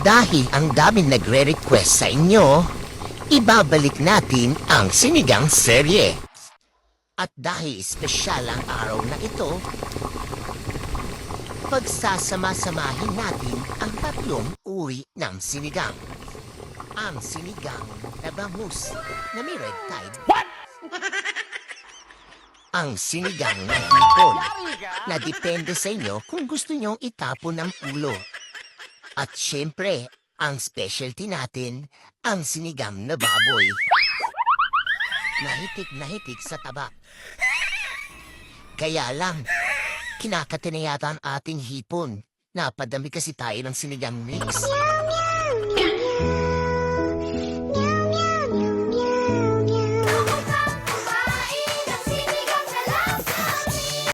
dahil ang daming nagre-request sa inyo, ibabalik natin ang sinigang serye. At dahil espesyal ang araw na ito, pagsasama-samahin natin ang tatlong uri ng sinigang. Ang sinigang na bangus na may red tide. ang sinigang na hipon na depende sa inyo kung gusto nyong itapon ng ulo. At syempre, ang specialty natin, ang sinigang na baboy. Nahitik na hitik sa taba. Kaya lang, kinakati na yata ang ating hipon. Napadami kasi tayo ng sinigang mix.